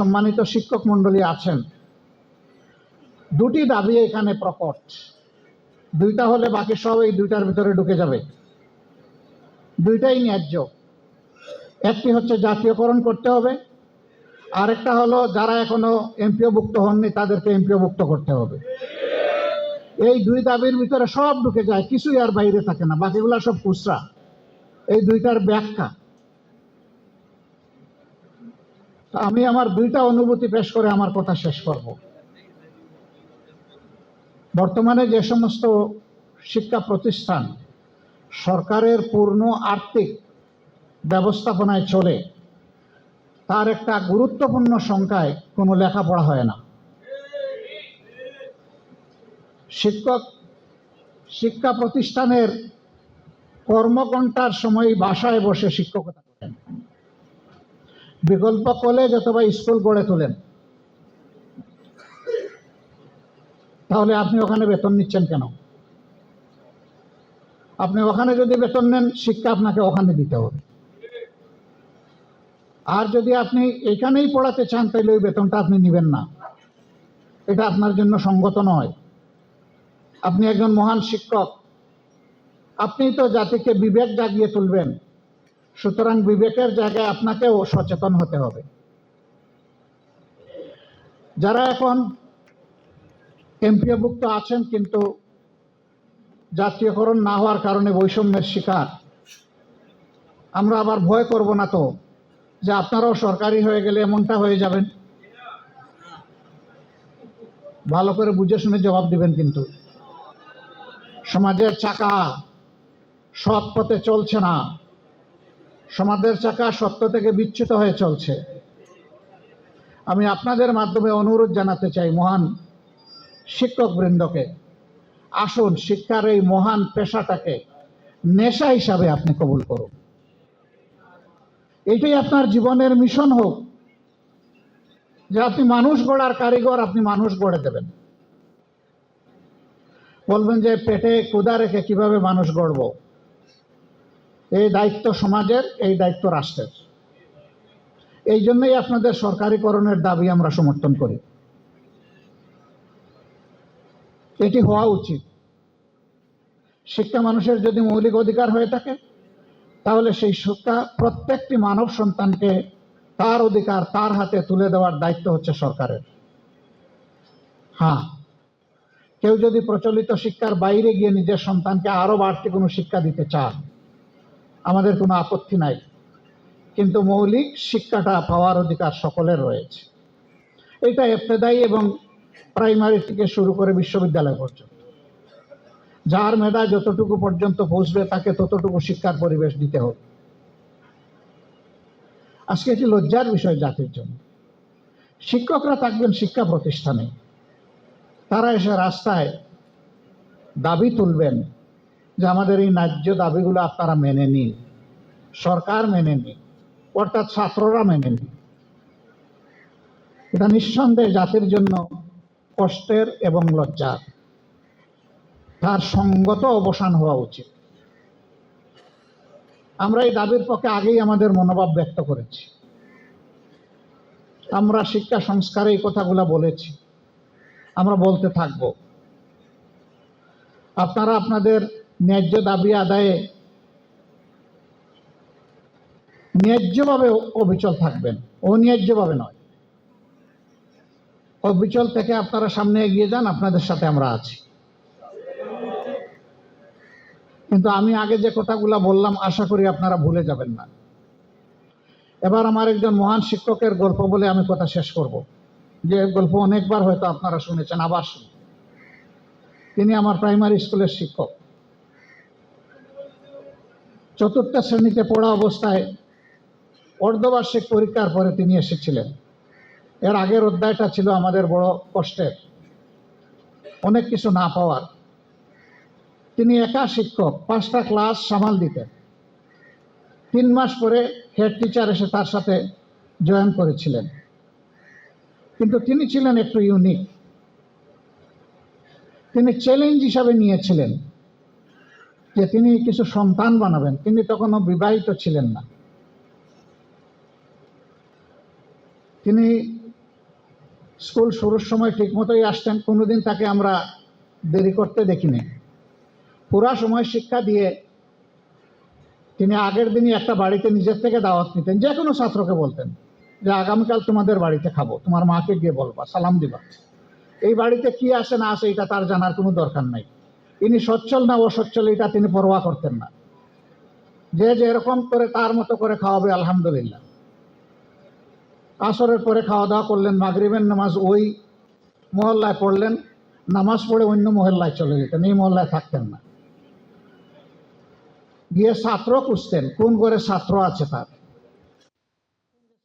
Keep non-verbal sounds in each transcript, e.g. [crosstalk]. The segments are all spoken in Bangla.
সম্মানিত শিক্ষক মণ্ডলী আছেন। দুটি দাবি এখানে প্রকট। দুইটা হলে বাকি সব এই দুইটার ভিতরে ঢুকে যাবে। দুইটাই ন্যায্য। একটি হচ্ছে জাতীয়করণ করতে হবে, আরেকটা হলো যারা এখনও এমপিওভুক্ত হননি তাদেরকে এমপিওভুক্ত করতে হবে। এই দুই দাবির ভিতরে সব ঢুকে যায়, কিছুই আর বাইরে থাকে না, বাকিগুলা সব খুচরা। এই দুইটার ব্যাখ্যা তো আমি আমার দুইটা অনুভূতি পেশ করে আমার কথা শেষ করব। বর্তমানে যে সমস্ত শিক্ষা প্রতিষ্ঠান সরকারের পূর্ণ আর্থিক ব্যবস্থাপনায় চলে, তার একটা গুরুত্বপূর্ণ সংখ্যায় কোনো লেখাপড়া হয় না। শিক্ষক শিক্ষা প্রতিষ্ঠানের কর্মঘণ্টার সময় বাসায় বসে শিক্ষকতা বিকল্প কলেজ অথবা স্কুল গড়ে তোলেন। তাহলে আপনি ওখানে বেতন নিচ্ছেন কেন? আপনি ওখানে যদি বেতন নেন, শিক্ষা আপনাকে ওখানে দিতে হবে। আর যদি আপনি এখানেই পড়াতে চান, তাহলে ওই বেতনটা আপনি নেবেন না। এটা আপনার জন্য সঙ্গত নয়। আপনি একজন মহান শিক্ষক। আপনি তো জাতিকে বিবেক জাগিয়ে তুলবেন। সুতরাং বিবেকের জায়গায় আপনাকেও সচেতন হতে হবে। যারা এখন এমপিওভুক্ত আছেন কিন্তু জাতীয়করণ না হওয়ার কারণে বৈষম্যের শিকার, আমরা আবার ভয় করব না তো যে আপনারাও সরকারি হয়ে গেলে এমনটা হয়ে যাবেন। ভালো করে বুঝে শুনে জবাব দিবেন কিন্তু। সমাজের চাকা সৎ পথে চলছে না। সমাজের চাকা সত্য থেকে বিচ্যুত হয়ে চলছে। আমি আপনাদের মাধ্যমে অনুরোধ জানাতে চাই মহান শিক্ষক বৃন্দকে আসুন শিক্ষার এই মহান পেশাটাকে নেশা হিসাবে আপনি কবুল করুন। এটাই আপনার জীবনের মিশন হোক। যে আপনি মানুষ গড়ার কারিগর, আপনি মানুষ গড়ে দেবেন। বলবেন যে পেটে ক্ষুদা রেখে কীভাবে মানুষ গড়ব? এই দায়িত্ব সমাজের, এই দায়িত্ব রাষ্ট্রের। এই জন্যই আপনাদের সরকারিকরণের দাবি আমরা সমর্থন করি। এটি হওয়া উচিত। শিক্ষা মানুষের যদি মৌলিক অধিকার হয়ে থাকে, তাহলে সেই শিক্ষা প্রত্যেকটি মানব সন্তানকে তার অধিকার তার হাতে তুলে দেওয়ার দায়িত্ব হচ্ছে সরকারের। হ্যাঁ কেউ যদি প্রচলিত শিক্ষার বাইরে গিয়ে নিজের সন্তানকে আরও বাড়তি কোনো শিক্ষা দিতে চান আমাদের কোনো আপত্তি নাই। কিন্তু মৌলিক শিক্ষাটা পাওয়ার অধিকার সকলের রয়েছে। এটা এফতেদায়ী এবং প্রাইমারি থেকে শুরু করে বিশ্ববিদ্যালয় পর্যন্ত। যার মেধা যতটুকু পর্যন্ত পৌঁছবে, তাকে ততটুকু শিক্ষার পরিবেশ দিতে হবে। আজকে এটি লজ্জার বিষয় জাতির জন্য। শিক্ষকরা থাকবেন শিক্ষা প্রতিষ্ঠানে। তারা এসে রাস্তায় দাবি তুলবেন যে আমাদের এই ন্যায্য দাবিগুলো আপনারা মেনে নিন। সরকার মেনে নিন অর্থাৎ ছাত্ররা মেনে নিন এটা নিঃসন্দেহে জাতির জন্য কষ্টের এবং লজ্জার। তার সঙ্গত অবসান হওয়া উচিত। আমরা এই দাবির পক্ষে আগেই আমাদের মনোভাব ব্যক্ত করেছি। আমরা শিক্ষা সংস্কারে এই কথাগুলো বলেছি। আমরা বলতে থাকব। আপনারা আপনাদের ন্যায্য দাবি আদায়ে ন্যায্যভাবে অবিচল থাকবেন। অন্যায্যভাবে নয়। অবিচল থেকে আপনারা সামনে এগিয়ে যান, আপনাদের সাথে আমরা আছি। কিন্তু আমি আগে যে কথাগুলো বললাম, আশা করি আপনারা ভুলে যাবেন না। এবার আমার একজন মহান শিক্ষকের গল্প বলে আমি কথা শেষ করব। যে গল্প অনেকবার হয়তো আপনারা শুনেছেন, আবার শুনুন তিনি আমার প্রাইমারি স্কুলের শিক্ষক। চতুর্থ শ্রেণীতে পড়া অবস্থায় অর্ধবার্ষিক পরীক্ষার পরে তিনি এসেছিলেন। এর আগের অধ্যায়টা ছিল আমাদের বড় কষ্টের। অনেক কিছু না পাওয়ার। তিনি একা শিক্ষক, পাঁচটা ক্লাস সামাল দিতেন। তিন মাস পরে হেড টিচার এসে তার সাথে জয়েন করেছিলেন। কিন্তু তিনি ছিলেন একটু ইউনিক। তিনি চ্যালেঞ্জ হিসাবে নিয়েছিলেন। যে তিনি কিছু সন্তান বানাবেন, তিনি তখনও বিবাহিত ছিলেন না। তিনি স্কুল শুরুর সময় ঠিক মতোই আসতেন, কোনোদিন তাকে আমরা দেরি করতে দেখিনি। পুরা সময় শিক্ষা দিয়ে তিনি আগের দিনই একটা বাড়িতে নিজের থেকে দাওয়াত নিতেন, যে কোনো ছাত্রকে বলতেন যে, আগামীকাল তোমাদের বাড়িতে খাব, তোমার মাকে গিয়ে বলবা, সালাম দিবা। এই বাড়িতে কি আসে না আসে, এটা তার জানার কোনো দরকার নাই। ইনি সচ্ছল না অসচ্ছল, এটা তিনি পরোয়া করতেন না। যে যেরকম করে তার মতো করে খাওয়াবে, আলহামদুলিল্লাহ। আসরের পরে খাওয়া দাওয়া করলেন, মাগরিবের নামাজ ওই মহল্লায় পড়লেন, নামাজ পড়ে অন্য মহল্লায় চলে যেতেন, এই মহল্লায় থাকতেন না। গিয়ে ছাত্র খুঁজতেন, কোন ঘরে ছাত্র আছে তার?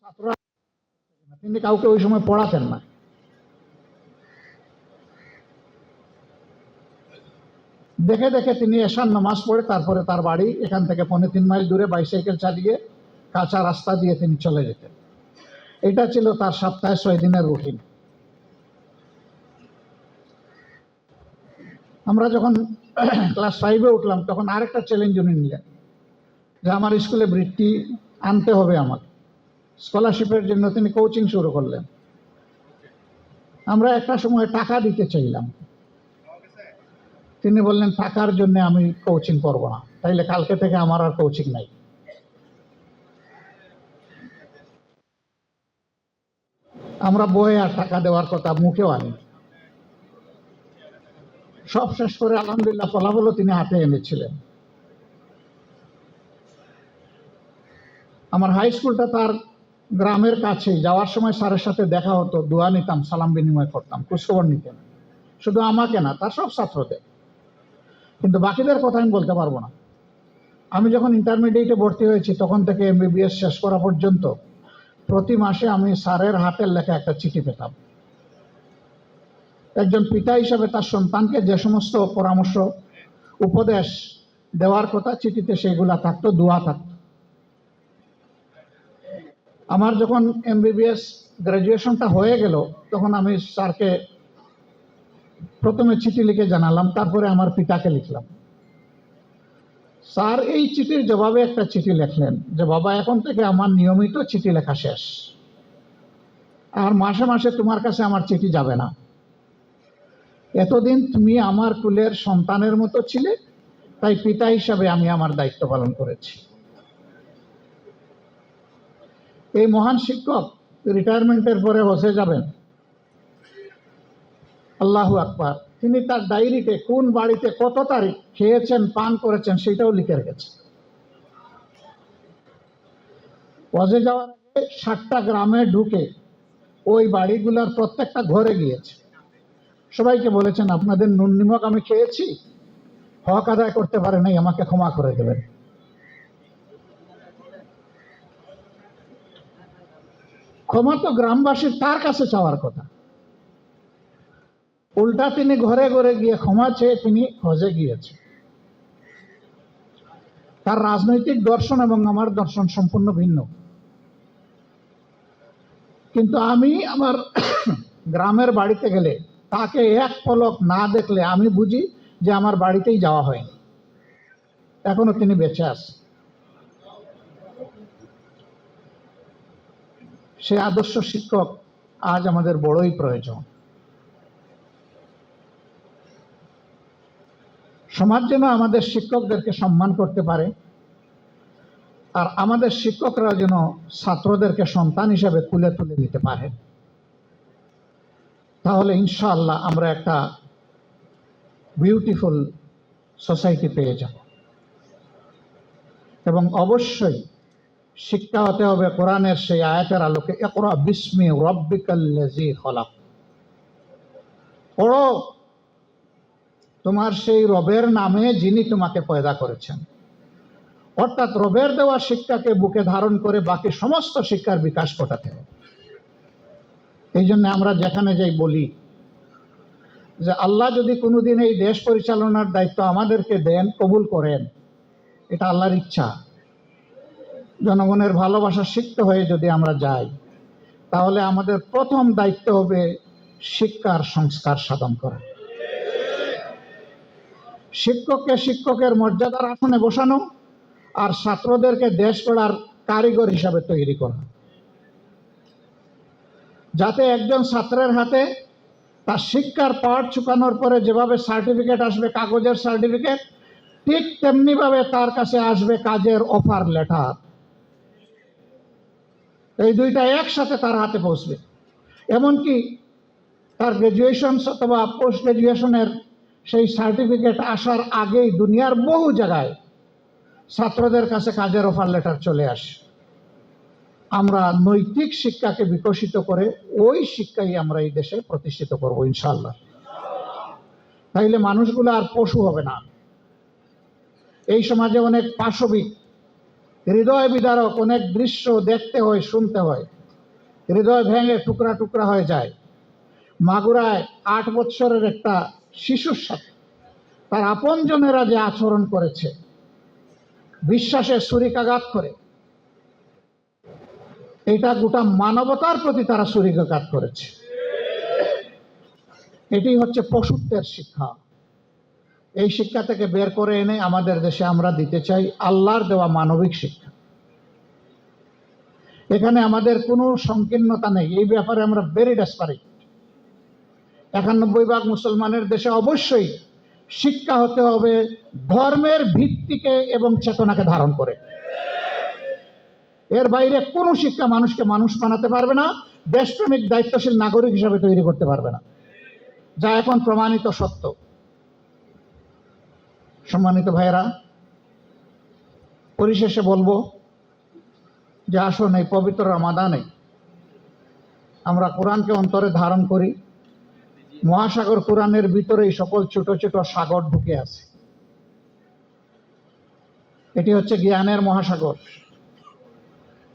ছাত্র তিনি কাউকে ওই সময় পড়াতেন না। দেখে দেখে তিনি এসার নামাজ পড়ে তারপরে তার বাড়ি, এখান থেকে পনেরো তিন মাইল দূরে বাইসাইকেল চালিয়ে কাঁচা রাস্তা দিয়ে তিনি চলে যেতেন। এটা ছিল তার সপ্তাহে ছয় দিনের রুটিন আমরা যখন ক্লাস ফাইভে উঠলাম, তখন আরেকটা চ্যালেঞ্জ উনি নিলেন, যে আমার স্কুলে বৃত্তি আনতে হবে আমার স্কলারশিপের জন্য তিনি কোচিং শুরু করলেন। আমরা একটা সময় টাকা দিতে চাইলাম। তিনি বললেন টাকার জন্য আমি কোচিং করব না। তাইলে কালকে থেকে আমার আর কোচিং নাই। আমরা বই আর টাকা দেওয়ার কথা মুখেও আনি সব শেষ করে আলহামদুলিল্লাহ ফলাফলও তিনি হাতে এনেছিলেন। আমার হাই স্কুলটা তার গ্রামের কাছে যাওয়ার সময় স্যারের সাথে দেখা হতো, দোয়া নিতাম, সালাম বিনিময় করতাম, খোঁজখবর নিতেন। শুধু আমাকে না, তার সব ছাত্রদের। কিন্তু বাকিদের কথা আমি বলতে পারব না। আমি যখন ইন্টারমিডিয়েটে ভর্তি হয়েছি, তখন থেকে এমবিবিএস শেষ করা পর্যন্ত প্রতি মাসে আমি স্যারের হাতের লেখা একটা চিঠি পেতাম। একজন পিতা হিসাবে তার সন্তানকে যে সমস্ত পরামর্শ, উপদেশ দেওয়ার কথা চিঠিতে সেগুলা থাকতো, দোয়া থাকতো। আমার যখন এম এমবিবিএস গ্রাজুয়েশনটা হয়ে গেল, তখন আমি স্যারকে প্রথমে চিঠি লিখে জানালাম, তারপরে আমার পিতাকে লিখলাম। স্যার, এই চিঠির জবাবে একটা চিঠি লিখলেন যে, বাবা, এখন থেকে আমার নিয়মিত চিঠি লেখা শেষ। আর মাসে মাসে তোমার কাছে আমার চিঠি যাবে না। এতদিন তুমি আমার কুলের সন্তানের মতো ছিলে, তাই পিতা হিসাবে আমি আমার দায়িত্ব পালন করেছি। এই মহান শিক্ষক রিটায়ারমেন্টের পরে বসে যাবেন। আল্লাহু আকবার। তিনি তার ডায়েরিতে কোন বাড়িতে কত তারিখ খেয়েছেন, পান করেছেন সেটাও লিখে রেখেছেন বসে যাওয়ার আগে ষাটটা গ্রামে ঢুকে ওই বাড়িগুলোর প্রত্যেকটা ঘরে গিয়েছে। সবাইকে বলেছেন, আপনাদের নুন নিমক আমি খেয়েছি। হক আদায় করতে পারে নাই, আমাকে ক্ষমা করে দেবেন। ক্ষমা তো গ্রামবাসীর তার কাছে চাওয়ার কথা। উল্টা তিনি ঘরে ঘরে গিয়ে ক্ষমা চেয়ে তিনি হজে গিয়েছে। তার রাজনৈতিক দর্শন এবং আমার দর্শন সম্পূর্ণ ভিন্ন। কিন্তু আমি আমার [coughs] গ্রামের বাড়িতে গেলে তাকে এক পলক না দেখলে আমি বুঝি যে আমার বাড়িতেই যাওয়া হয়নি। এখনও তিনি বেঁচে আছে। সে আদর্শ শিক্ষক আজ আমাদের বড়ই প্রয়োজন। সমাজ যেন আমাদের শিক্ষকদেরকে সম্মান করতে পারে, আর আমাদের শিক্ষকরা যেন ছাত্রদেরকে সন্তান হিসাবে তুলে তুলে দিতে পারে। তাহলে ইনশাআল্লাহ আমরা একটা বিউটিফুল সোসাইটি পেয়ে যাব। এবং অবশ্যই শিক্ষা হতে হবে কোরআনের সেই আয়াতের আলোকে একরা বিস্মি রব্বিকাল্লাজি খলাক। পড়ো তোমার সেই রবের নামে যিনি তোমাকে পয়দা করেছেন। অর্থাৎ রবের দেওয়া শিক্ষাকে বুকে ধারণ করে বাকি সমস্ত শিক্ষার বিকাশ ঘটাতে হবে। এই জন্য আমরা যেখানে যাই বলি যে আল্লাহ যদি কোনোদিন এই দেশ পরিচালনার দায়িত্ব আমাদেরকে দেন, কবুল করেন, এটা আল্লাহর ইচ্ছা। জনগণের ভালোবাসা শিখতে হয়ে যদি আমরা যাই, তাহলে আমাদের প্রথম দায়িত্ব হবে শিক্ষার সংস্কার সাধন করা। শিক্ষককে শিক্ষকের মর্যাদার আসনে বসানো আর ছাত্রদেরকে দেশ গড়ার কারিগর হিসাবে তৈরি করা। যাতে একজন ছাত্রের হাতে তার শিক্ষার পাঠ চুকানোর পরে যেভাবে সার্টিফিকেট আসবে, কাগজের সার্টিফিকেট, ঠিক তেমনিভাবে তার কাছে আসবে কাজের অফার লেটার। এই দুইটা একসাথে তার হাতে পৌঁছবে। এমনকি তার গ্র্যাজুয়েশন অথবা পোস্ট গ্র্যাজুয়েশনের সেই সার্টিফিকেট আসার আগেই দুনিয়ার বহু জায়গায় ছাত্রদের কাছে কাজের অফার লেটার চলে আসে। আমরা নৈতিক শিক্ষাকে বিকশিত করে ওই শিক্ষাই আমরা এই দেশে প্রতিষ্ঠিত করব ইনশাল্লাহ তাইলে মানুষগুলো আর পশু হবে না। এই সমাজে অনেক পাশবিক, হৃদয় বিদারক, অনেক দৃশ্য দেখতে হয়, শুনতে হয়। হৃদয় ভেঙে টুকরা টুকরা হয়ে যায়। মাগুরায় আট বছরের একটা শিশুর সাথে। তার আপনজনেরা যে আচরণ করেছে, বিশ্বাসের ছুরিকাঘাত করে, এটা গোটা মানবতার প্রতি তারা ছুরিকাঘাত করেছে। এটি হচ্ছে পশুত্বের শিক্ষা। এই শিক্ষা থেকে বের করে এনে আমাদের দেশে আমরা দিতে চাই আল্লাহর দেওয়া মানবিক শিক্ষা। এখানে আমাদের কোনো সংকীর্ণতা নেই। এই ব্যাপারে আমরা ভেরি ডেসপারেট একানব্বই ভাগ মুসলমানের দেশে অবশ্যই শিক্ষা হতে হবে ধর্মের ভিত্তিকে এবং চেতনাকে ধারণ করে। এর বাইরে কোনো শিক্ষা মানুষকে মানুষ বানাতে পারবে না, দেশপ্রেমিক দায়িত্বশীল নাগরিক হিসাবে তৈরি করতে পারবে না। যা এখন প্রমাণিত সত্য। সম্মানিত ভাইয়েরা, পরিশেষে বলব যে আসুন এই পবিত্র রমাদানে আমরা কোরআনকে অন্তরে ধারণ করি। মহাসাগর কোরআনের ভিতরেই সকল ছোট ছোট সাগর ঢুকে আছে। এটি হচ্ছে জ্ঞানের মহাসাগর।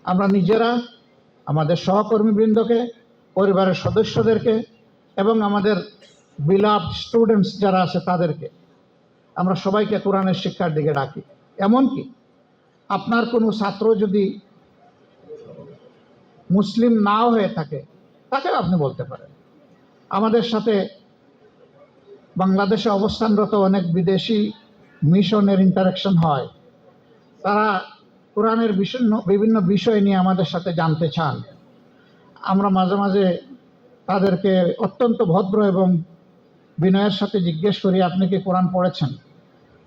আমরা নিজেরা, আমাদের সহকর্মীবৃন্দকে, পরিবারের সদস্যদেরকে এবং আমাদের বিলাভ স্টুডেন্টস যারা আছে তাদেরকে আমরা সবাইকে কোরআনের শিক্ষার দিকে ডাকি। এমনকি আপনার কোনো ছাত্র যদি মুসলিম নাও হয়ে থাকে, তাকেও আপনি বলতে পারেন। আমাদের সাথে বাংলাদেশে অবস্থানরত অনেক বিদেশি মিশনের ইন্টারাকশন হয়। তারা কোরআনের বিভিন্ন বিভিন্ন বিষয় নিয়ে আমাদের সাথে জানতে চান। আমরা মাঝে মাঝে তাদেরকে অত্যন্ত ভদ্র এবং বিনয়ের সাথে জিজ্ঞেস করি, আপনি কি কোরআন পড়েছেন?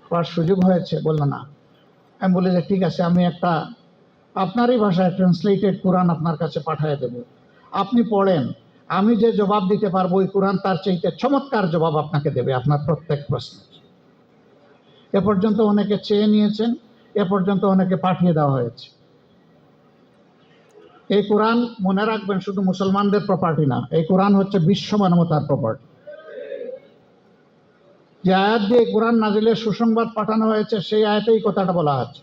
পড়ার সুযোগ হয়েছে? বলল, না। আমি বলি যে, ঠিক আছে, আমি একটা আপনারই ভাষায় ট্রান্সলেটেড কোরআন আপনার কাছে পাঠিয়ে দেব। আপনি পড়েন। আমি যে জবাব দিতে পারব, ওই কোরআন তার চাইতে চমৎকার জবাব আপনাকে দেবে, আপনার প্রত্যেক প্রশ্ন এ পর্যন্ত অনেকে চেয়ে নিয়েছেন, এ পর্যন্ত অনেকে পাঠিয়ে দেওয়া হয়েছে। এই কোরআন মনে রাখবেন শুধু মুসলমানদের প্রপার্টি না, এই কোরআন হচ্ছে বিশ্ব মানবতার প্রপার্টি যে আয়াত দিয়ে কোরআন নাজিলের সুসংবাদ পাঠানো হয়েছে, সেই আয়াতেই কথাটা বলা আছে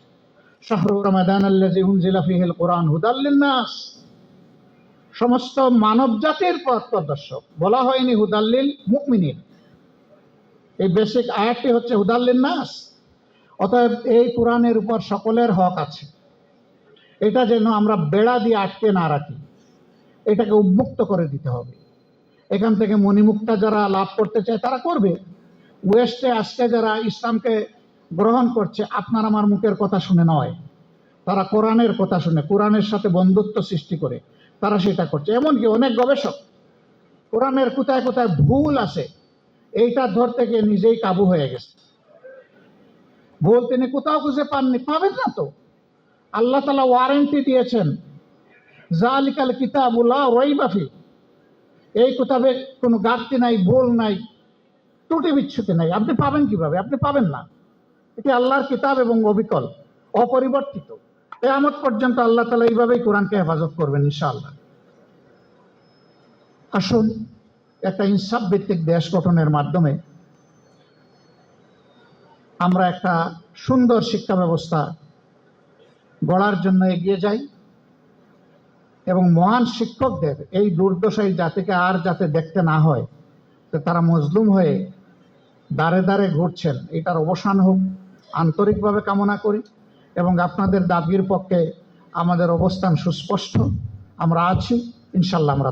শাহরু রমাদান আল্লাজি উনজিলা ফিহিল কোরআন হুদাল্লিন নাস। সমস্ত মানব জাতির পথ প্রদর্শক। বলা হয়নি হুদাল্লিল মুকমিনিন এই বেসিক আয়াতটি হচ্ছে হুদাল্লিন নাস। অতএব এই কোরআনের উপর সকলের হক আছে। এটা যেন আমরা বেড়া দিয়ে আটকে না রাখি। এটাকে উন্মুক্ত করে দিতে হবে। এখান থেকে মণিমুক্তা যারা লাভ করতে চায় তারা করবে। ওয়েস্টে, আজকে যারা ইসলামকে গ্রহণ করছে, আপনার আমার মুখের কথা শুনে নয়। তারা কোরআনের কথা শুনে, কোরআনের সাথে বন্ধুত্ব সৃষ্টি করে। তারা সেটা করছে। এমনকি অনেক গবেষক, কোরআনের কোথায় কোথায় ভুল আছে, এইটা ধরতে গিয়ে নিজেই কাবু হয়ে গেছে। ভুল তিনি কোথাও খুঁজে পাননি, পাবেন না তো। আল্লাহ তালা ওয়ারেন্টি দিয়েছেন জালিকাল কিতাবুল্লাহ রইবাফি এই কিতাবে কোনো ঘাটতি নাই, ভুল নাই, ত্রুটি বিচ্ছুতি নাই। আপনি পাবেন কীভাবে? আপনি পাবেন না। এটি আল্লাহর কিতাব এবং অবিকল, অপরিবর্তিত। কেয়ামত পর্যন্ত আল্লাহ তালা এইভাবেই কোরআনকে হেফাজত করবেন, ইনশাআল্লাহ। আসুন, একটা ইনসাফ ভিত্তিক দেশ গঠনের মাধ্যমে আমরা একটা সুন্দর শিক্ষা ব্যবস্থা গড়ার জন্য এগিয়ে যাই এবং মহান শিক্ষকদের, এই দুর্দশাই জাতিকে আর যাতে দেখতে না হয়, তো তারা মজলুম হয়ে দাঁড়ে দাঁড়ে ঘুরছেন, এটার অবসান হোক, আন্তরিকভাবে কামনা করি। এবং আপনাদের দাবির পক্ষে আমাদের অবস্থান সুস্পষ্ট। আমরা আছি ইনশাল্লাহ আমরা